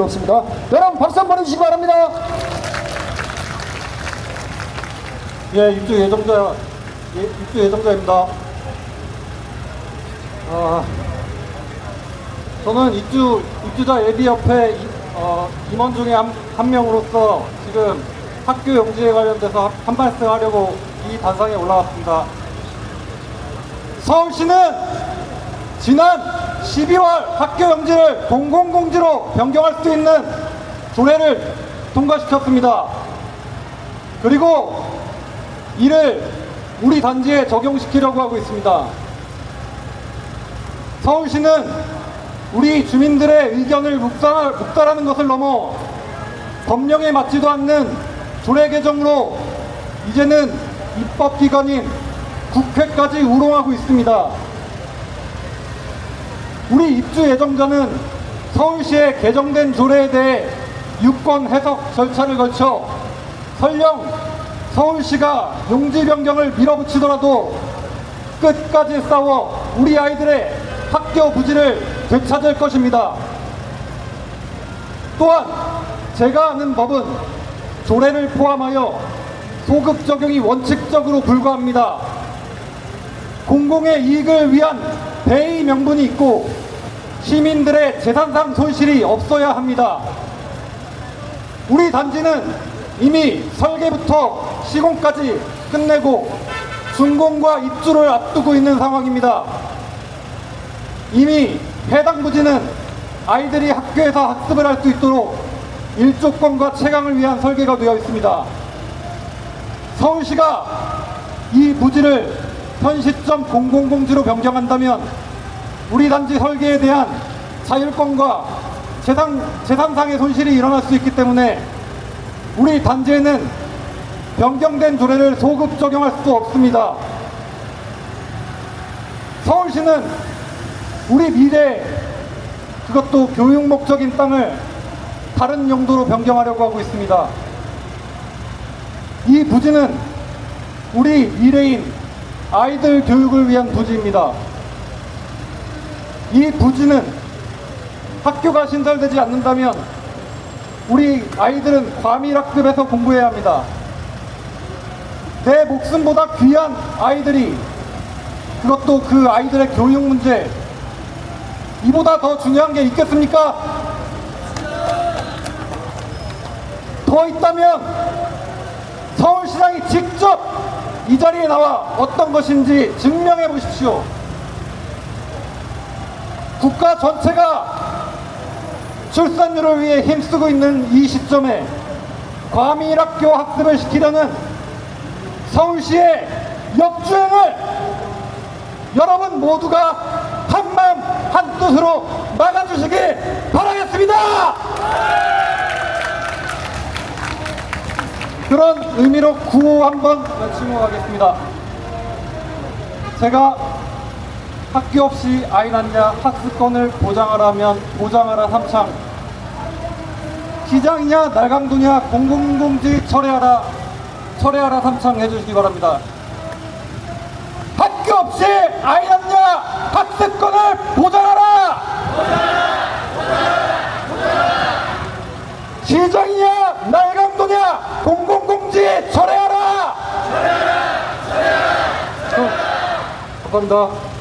없습니다. 여러분 박수 한번 해주시기 바랍니다. 예, 입주 예정자, 예, 입주 예정자입니다. 아, 저는 입주, 입주자 예비협회 이- 어, 임원 중에 한, 한 명으로서 지금 학교 용지에 관련돼서 한 말씀 하려고 이 단상에 올라왔습니다. 서울시는 지난 12월 학교 용지를 공공공지로 변경할 수 있는 조례를 통과시켰습니다. 그리고 이를 우리 단지에 적용시키려고 하고 있습니다. 서울시는 우리 주민들의 의견을 묵살, 묵살하는 것을 넘어 법령에 맞지도 않는 조례 개정으로 이제는 입법기관인 국회까지 우롱하고 있습니다. 우리 입주 예정자는 서울시의 개정된 조례에 대해 유권 해석 절차를 거쳐 설령 서울시가 용지 변경을 밀어붙이더라도 끝까지 싸워 우리 아이들의 학교 부지를 되찾을 것입니다. 또한 제가 아는 법은 조례를 포함하여 소급 적용이 원칙적으로 불과합니다. 공공의 이익을 위한 대의 명분이 있고 시민들의 재산상 손실이 없어야 합니다. 우리 단지는 이미 설계부터 시공까지 끝내고 준공과 입주를 앞두고 있는 상황입니다. 이미 해당 부지는 아이들이 학교에서 학습을 할 수 있도록 일조권과 채광을 위한 설계가 되어 있습니다. 서울시가 이 부지를 현 시점 공공공지로 변경한다면 우리 단지 설계에 대한 자율권과 재산, 재산상의 손실이 일어날 수 있기 때문에 우리 단지에는 변경된 조례를 소급 적용할 수 없습니다. 서울시는 우리 미래 그것도 교육 목적인 땅을 다른 용도로 변경하려고 하고 있습니다. 이 부지는 우리 미래인 아이들 교육을 위한 부지입니다. 이 부지는 학교가 신설되지 않는다면 우리 아이들은 과밀학급에서 공부해야 합니다. 내 목숨보다 귀한 아이들이 그것도 그 아이들의 교육 문제 이보다 더 중요한 게 있겠습니까? 더 있다면 서울시장이 직접 이 자리에 나와 어떤 것인지 증명해 보십시오. 국가 전체가 출산율을 위해 힘쓰고 있는 이 시점에 과밀학교 학습을 시키려는 서울시의 역주행을 여러분 모두가 한마음 한뜻으로 막아주시길 바라겠습니다. 의미로 구호 한번 외치고 가겠습니다. 제가 학교 없이 아이 낳냐 학습권을 보장하라면 보장하라 삼창 기장이냐 날강도냐 공공공지 철회하라 철회하라 삼창 해주시기 바랍니다. 학교 없이 아이 낳냐 학습권을 보장하라 시장이냐 날강 공공공지 철회하라 철회하라 철회하라 감사합니다.